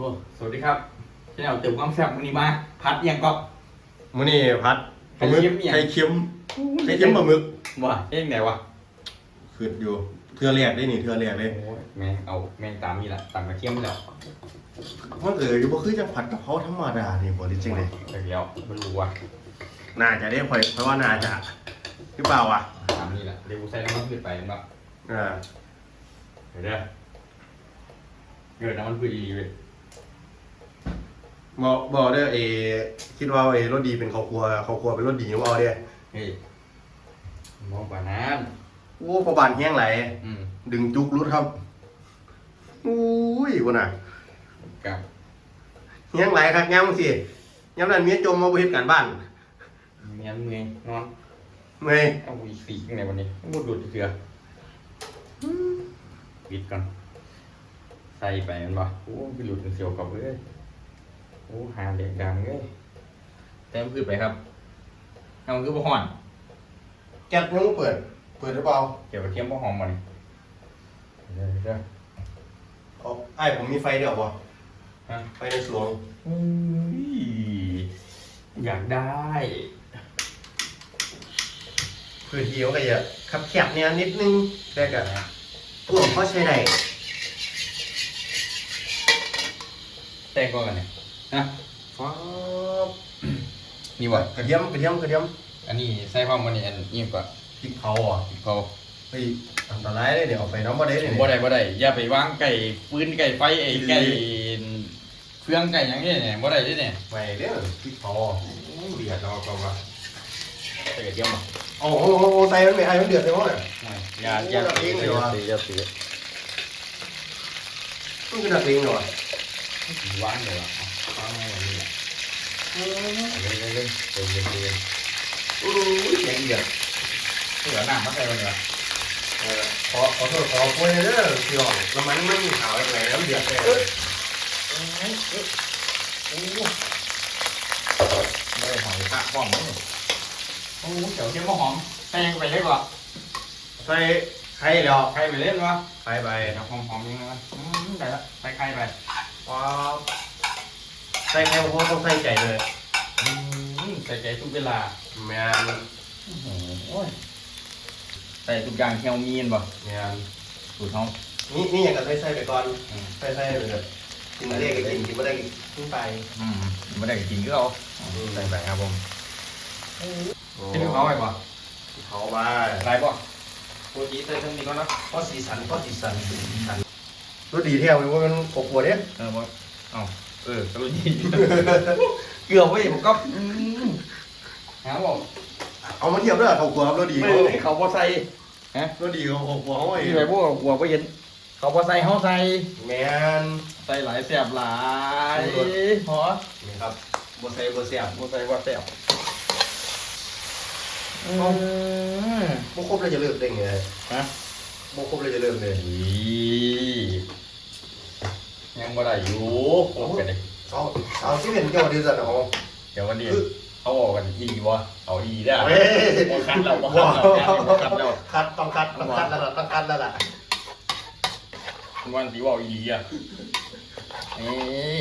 โอ้สวัสดีครับที่เราเติมความแซ่บวันนี้มาพัดเอียังก็ มื้อนี้พัดไข่เค็มเนี่ย ไข่เค็มไข่เค็มปลาหมึกว่าเองไหนวะขึ้นอยู่เทือแรกได้นี่เทือแรกเลยโอ้ยแม่งเอาแม่งตามนี่แหละตามกระเทียมนี่แหละมันเอออยู่บ่คือจังผัดกะเพราธรรมดานี่บ่จริงเลยไปแล้วไม่รู้ว่าน่าจะได้ค่อยเพราะว่าน่าจะหรือเปล่าวะตามนี่แหละเดี๋ยวกูใส่น้ำมันพืชไปมั้งอ่าเดี๋ยวเด้อเกิดน้ำมันพืชอีกเลย บ่บ่เด้อเอคิดว่าเอรสดีเป็นข้าวครัวข้าวครัวเป็นรสดีบ่เอาเด้อเฮ้ยมองป่าน้โอ้พอบานแห้งไหลำอืมดึงจุกรุดครับอุ้ยพุ่นน่ะกับแห้งไหลครับแง้มสิยามนั้นเมียจมมาบ่เฮ็ดการบ้านเมียนเมืองนอนเมื่อยเอาอีกสี่ในวันนี้หมดหลุดเสือปิดก่อนใส่ไปมันบ่โอ้ไปหลุดเป็นเสียวกับเอ้ย โอ้หาเด็กดังเอ้ยแต่มันคือไปครับเอามันคือบ่ฮ้อนแก๊สยังบ่เปิด เปิดหรือเปล่าเกี่ยวกับเทียมบ่หอมบ่นี่เดี๋ยวเดี๋ยวเอาอ้ายผมมีไฟเดียวบ่ฮะไฟในสวงอุ้ยอยากได้ พื้นที่มันก็จะคับแคบเนี่ยนิดนึงแต่ก็พวกเขาใช้ได้แต่งก่อนกันเนี่ย นะฟ้าบนี่บ่กระเทียมกระเทียมกระเทียมอันนี้ใส่ความบ่นี่อันนี้ก่อนพริกเผาอะเขาเฮ้ยอันตรายเลยเดี๋ยวเอาไปน้ำบ่ได้เลยบ่ได้บ่ได้อย่าไปวางไก่ปืนไก่ไฟไอ้ไก่เฟืองไก่หยังนี่เนี่ยบ่ได้เด้เนี่ยไปเด้อพริกเผาอะเดือดเราก็ว่าใส่กระเทียมบ่โอ้โหโอ้โหใส่มันไม่ไอ้มันเดือดเลยมั้งเนี่ยอย่าอย่าโอ้ยตีเองเลยวะอย่าตีมันคือหนักเองเหรอวางเลยวะ วาไว้แบบนี้แหละเล่นเล่นเล่นเล่นเล่นเล่นอู้ยเสียงเดือดเหลือน้ำมาใส่วันนี้วะเออขอขอโทษขอคุยเด้อพี่น้องแล้วมันไม่มีขาวอะไรน้ำเดือดเลยโอ้ไม่ได้หอยพระป้อมนี่โอ้เดี๋ยวเทียมบ่หอมใส่ยังไปเลยบ่ใส่ไข่แล้วใครไปเล่นวะไข่ไปเดี๋ยวหอมหอมยังไงวะได้ละใส่ใครไปว้าว ใส่ไข่เพราะต้องใส่ใจเลยอืมใส่ใจทุกเวลาแมนโอ้โหใส่ทุกอย่างที่เรามีนบ่แมนสูตรเขานี่นี่อย่างกับใส่ใส่ไปก่อนอืมใส่ใส่ไปเลยกินมาเรียกก็กินกินมาได้กินไปอืมไม่ได้กินก็เอาอืมใส่ไปครับผมกินเขาไปบ่เขามาไรบ่ปกติใส่ทั้งนี้ก่อนนะเพราะสีสันเพราะสีสันสีสันรสดีเที่ยวเลยว่ามันขบหัวเนี่ยเออบ่เอ้า เออกระลุยเกือบไปผมก็อืมหาบอกเอามาเทียบด้วยเขากลัวครับรสดีไม่เขาได้เขาบ่ใส่รสดีเขาเขากลัวเขาไอ้ที่ไปพวกหัวบ่เห็น เขาบ่ใส่เฮาใส่แมนใส่หลายแสบหลายหอนี่ครับบัวใส่บัวเสียบบ่ใส่ว่าแสบอืมบัวครบเลยจะเลิกได้ไงฮะบัวครบเลยจะเลิกเลย อี ยังบ่ได้อยู่โอ้กันดิเอาเอาที่เป็นเกี่ยวกับดีสันเอาเดี๋ยววันนี้เขาบอกกันอีวะเอาอีได้เฮ้ยบ่คัดเราบ่คัดเราบ่คัดเราคัดต้องคัดต้องคัดแล้วล่ะต้องคัดแล้วล่ะวันที่ว่าอีอะนี่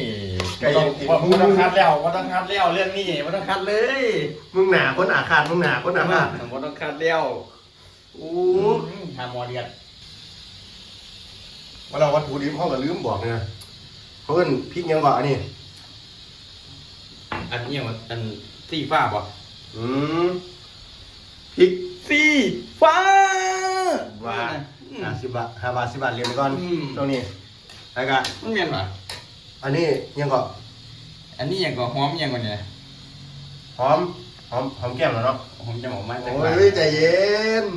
ไก่บ่ยังติดต้องมืบ่อต้องคัดแล้วบ่ต้องคัดแล้วเรื่องนี้บ่ต้องคัดเลย มึงหนาคนหนาขาดมึงหนาคนหนาขาดบ่ต้องคัดแล้วอู้หาหมอเดียดว่าเราวัตถุดิบเขาก็ลืมบอกนะ เพิ่นพริกยังก่อนอันนี้อันนี้มันอันสีฟ้าบ่อืมพริกสีฟ้าว่าห้าสิบบาทห้าบาทสิบบาทเรียนไปก่อนอืม ตรงนี้แล้วก็มันแม่นบ่อันนี้ยังก่อนอันนี้ยังก็หอมยังกว่าเนี่ยหอมหอมหอมแก้มแล้วเนาะผมจะบอกมาจากโอ้บ้านยใจเย็น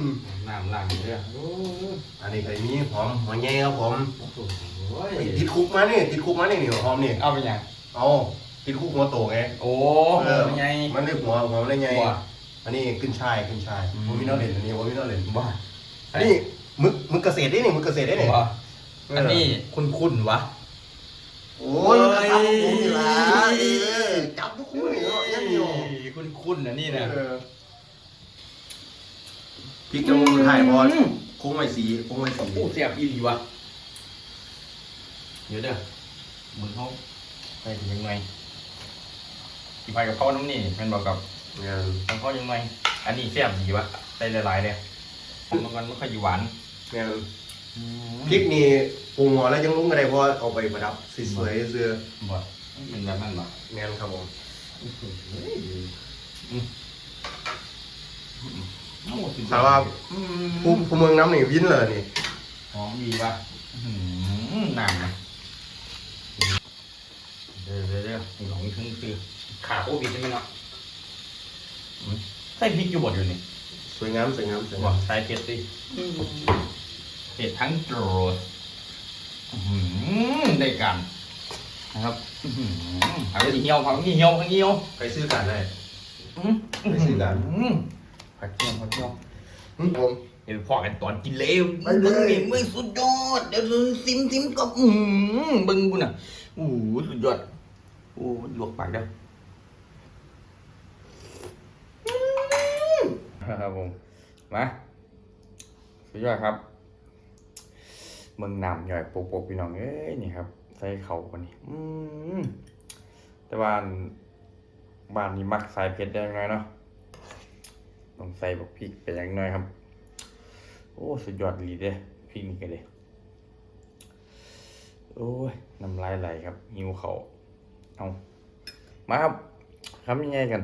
น้ำล้างอยู่เด้อโอ้ยอันนี้เคยมีหอมหัวใหญ่ครับผมโอ้ยติดคุกมานี่ติดคุกมานี่นี่หอมนี่เอาไปยังเอาติดคุกหัวโตไงโอ้เออเป็นไง มันเรียกหัวหัวมันได้ไงว่าอันนี้ขึ้นชายขึ้นชายอืม ผมมีน้องเล่นอันนี้ผมมีน้องเล่นว่าอันนี้มึกมึกเกษตรได้นี่มึกเกษตรได้นี่ว่าอันนี้คุณคุณวะ โอ้ยกระทำผมนี่ละเออจับทุกคนนี่เนาะยังอยู่คุณคุณอันนี้นะเออ พริกจมูกถ่ายบอลคงไม่สีคงไม่สีโอ้เสียบอีหลีวะเดี๋ยวเด้อมือเขาใส่ถึงยังไงกี่ไปกับเขาน้ำนี่แมันบอกกับงานของเขายังไงอันนี้แซ่บดีวะใส่หลายๆเลยมันมันไม่ค่อยอยู่หวานงานพริกนี่ปรุงหมอแล้วยังลุ้งอะไรเพราะเอาไปประดับสวยๆเสื้อบ่เป็นแบบนั้นบ่งานครับผม ถามว่าผู้ผู้เมืองน้ำนี่วินเลยนี่หอมดีป่ะอื้อหือหนามนะเดี๋ยวเดี๋ยวเดี๋ยวนี่ของถึงคือขาโควิดใช่ไหมเนาะอืมใส่พริกอยู่บดอยู่นี่สวยงามสวยงามสวยบงาอมกใส่เผ็ดดิเผ็ดทั้งโจดอื้อหือได้กันนะครับอื้อหือเอาไปเหี่ยวผักนี่เหี่ยวผักเหี่ยว ไปซื้อกันได้อื้อไปซื้อกันหือ ผักเหี่ยวผักเหี่ยวอืมผมเดี๋ยวพอกันตอนกินเลวไปเลย มึงมึงสุดยอด เดี๋ยวซิมซิมกับอืมเบึงกูน่ะโอ้โหสุดยอดโอ้ลวกปากเด้อครับผมมาสุดยอดครับ เมืองนำย่อยโปกๆพี่น้องเอ้ยนี่ครับ ใส่เข่ากันนี่อืมแต่ว่าบ้านนี้มักใส่เผ็ดได้ยังไงเนาะ ต้องใส่บักพริกไปอย่างน้อยครับ โอ้สุดยอดดีเด้พริกนี่ก็เลยโอ้ยน้ำลายไหลครับหิวเขาวเอามาครับทำยังไงกัน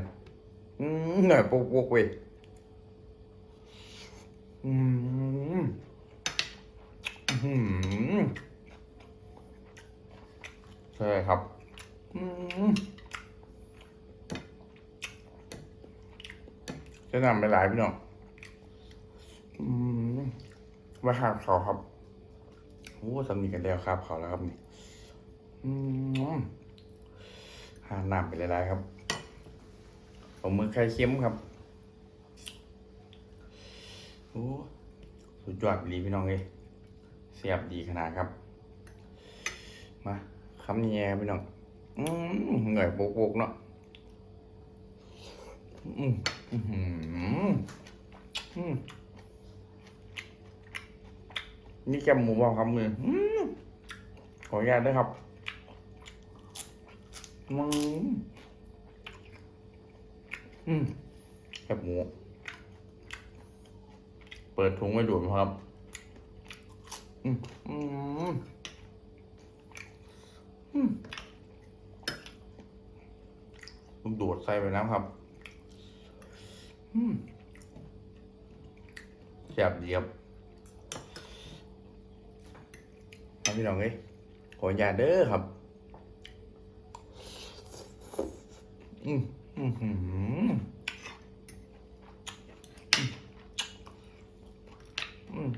อืมหน่อยโปกๆเว้ยอืมอืมใช่ครับ อืม จะนำไปหลายพี่น้องมว่าหาบเขาครับโอ้สำนีกันแล้วครับเขาแล้วครับนี่อืมหาน้ำไปหลายๆครับ ผมมือไข่เค็มครับโอ้สุดยอดดีพี่น้องเลยเสียบดีขนาดครับ มาคำแย่พี่น้องอืมเหนื่อยโบกๆเนาะ อืมนี่แกมหมูบอกครับมือขออนุญาตด้วยครับอืมอืมแคบหมู เปิดถุงไว้ดูดครับ อืมอืมอืมดูดใส่ไปน้ำครับ แซ่บดีครับครับพี่น้องเอ้ยขออนุญาตเด้อครับ อืมอืมอืมอืม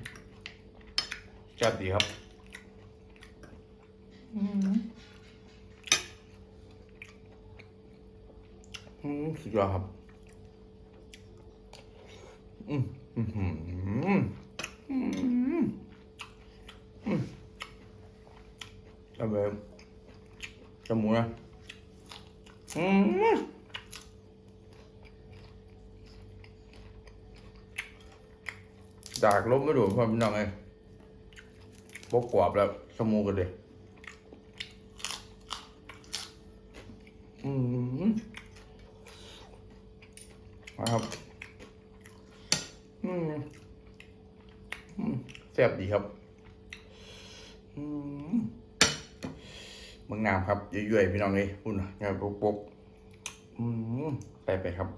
จัดดีครับ อืมอืมสุดยอดครับ อืมอืมอืมอืมอืมเอาไปจมูกนะอืมจากลบไม่ดูพ่อพี่น้องไงบกกวาบแล้วจมูกันเลยอืมมาครับ อืมแซ่บดีครับ อืมเมืองนามครับย่อยๆพี่น้องเลยพุ่นงานปกๆอืมไปไปครับ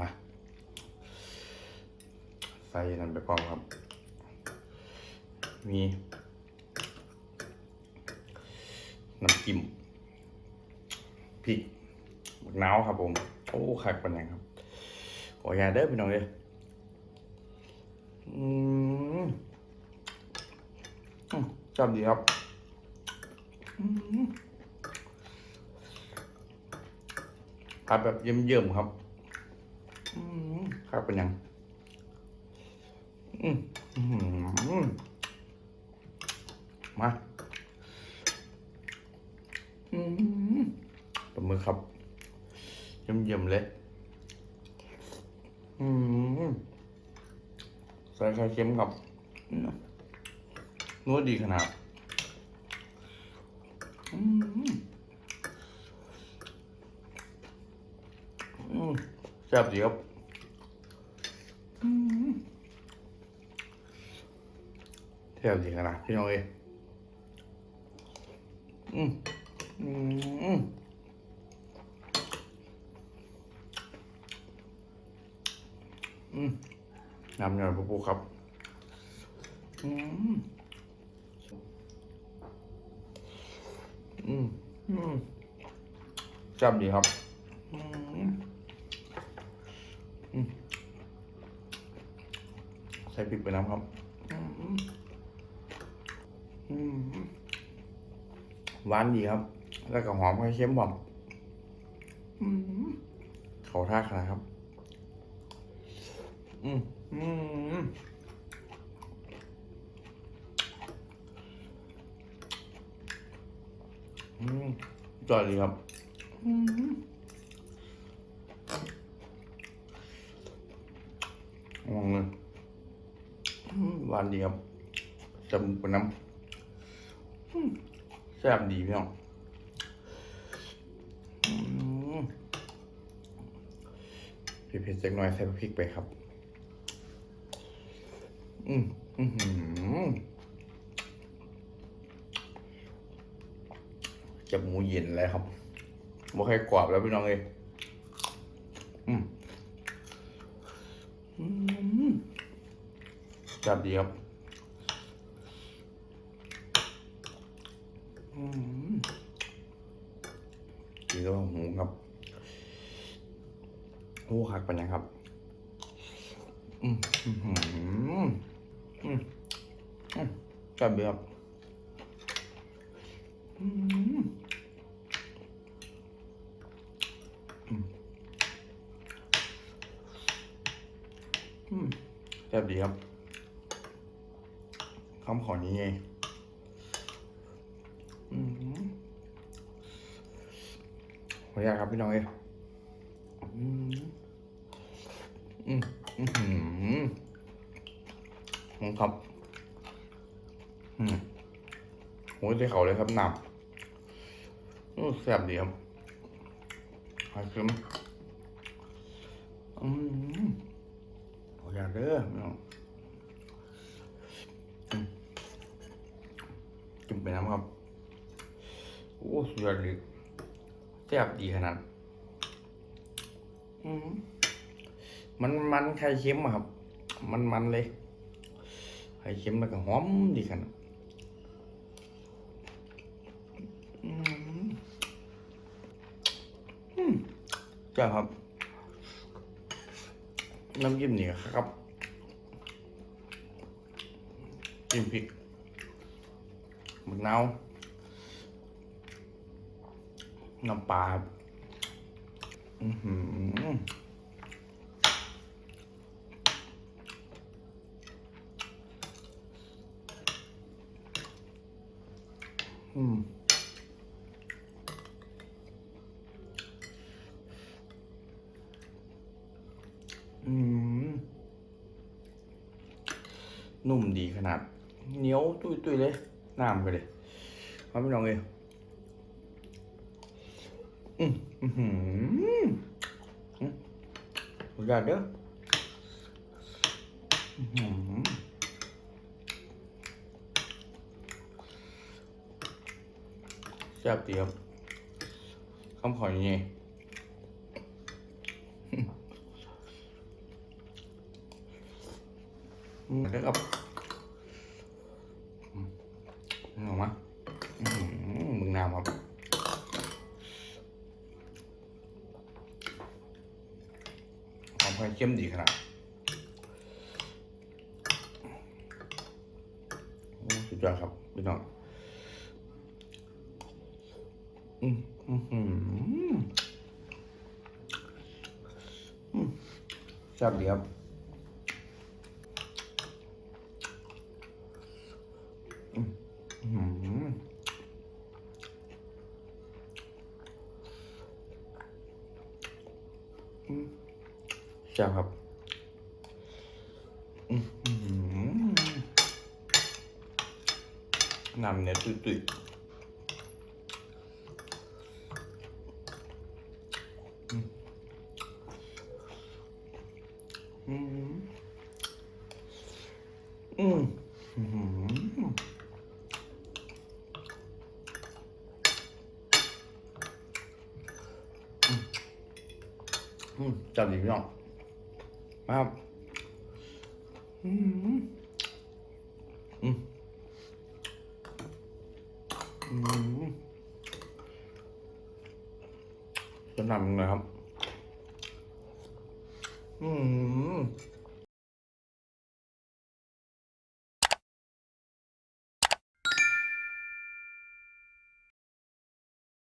มา ใส่นั่นไปพร้อมครับ มีน้ำจิ้มพริกบักนาวครับผม โอ้คักปันยังครับ ขออยาเด้อพี่น้องเลยอืมอืมชอบดีครับผัดแบบเยิ้มๆครับอืมครับเป็นยังมาปลาหมึกครับเยิ้มๆเลย อืมใส่ไข่เค็มครับอืมนัวดีขนาดอืมอืมแซ่บดีครับอืมแซ่บดีขนาดพี่น้องเอ้ยอืมอืม อืมน้ำหน่อยปูครับ อืม อืม อืมแซ่บดีครับ อืม อืม ใส่พริกไปน้ำครับ อืม อืม หวานดีครับ แล้วก็หอมไข่เค็มผมอืมเขาท่าขนาดครับ อืมอืมอืมจอดดีครับ อืมมองเลยหวานดีครับจำเป็นน้ำแซ่บดีพี่น้องเผ็ดๆจักหน่อยใส่พริกไปครับ อืมอืมหืมจะหมูเย็นเลยครับบ่ค่อยกรอบแล้วพี่น้องเอ้ยอืมอืมจับดีครับอืมดีแล้วหมูครับโอ้หักไปนะครับ อืม อืมอืมอืมอืมจับดีครับอืมอืมอืมจับดีครับคำขอนี้ไงอืมขออนุญาตครับพี่น้องเอ้อืมอืมอืม อืมผมครับอืมโหได้เขาเลยครับหน้ำอู้แซ่บดีครับหอยคืมอืมขออยากเด้อพี่น้มไปน้ำครับ โอ้สุดยอดเลยแซ่บดีขนาดอืมมันมันไข่เค็มครับ มันมันเลย ไข่เค็มแล้วก็หอมดีขนาดอืมอืมจ้าครับ น้ำจิ้มนี่ครับจิ้มพริกมะนาวน้ำปลาอือหือ อืมอืมนุ่มดีขนาดเหนียวตุยตุยๆเลยน้ำกันเลยมาพี่น้องเลยอืมอืมอืมอืมขออนุญาตเด้ออืม แซ่บดีครับคำขอยังไงอืมเด้อครับอืมอมาอืมมึงน้ำครับหอมไข่เข้มดีขนาดสุดยอดครับพี่น้อง แซ่บดีครับใช่ครับนำเนี่ยตุยๆ อืมอืมอืมอืม จับดีกเนาะครับอืมอืมอืมจะทำยังไงครับ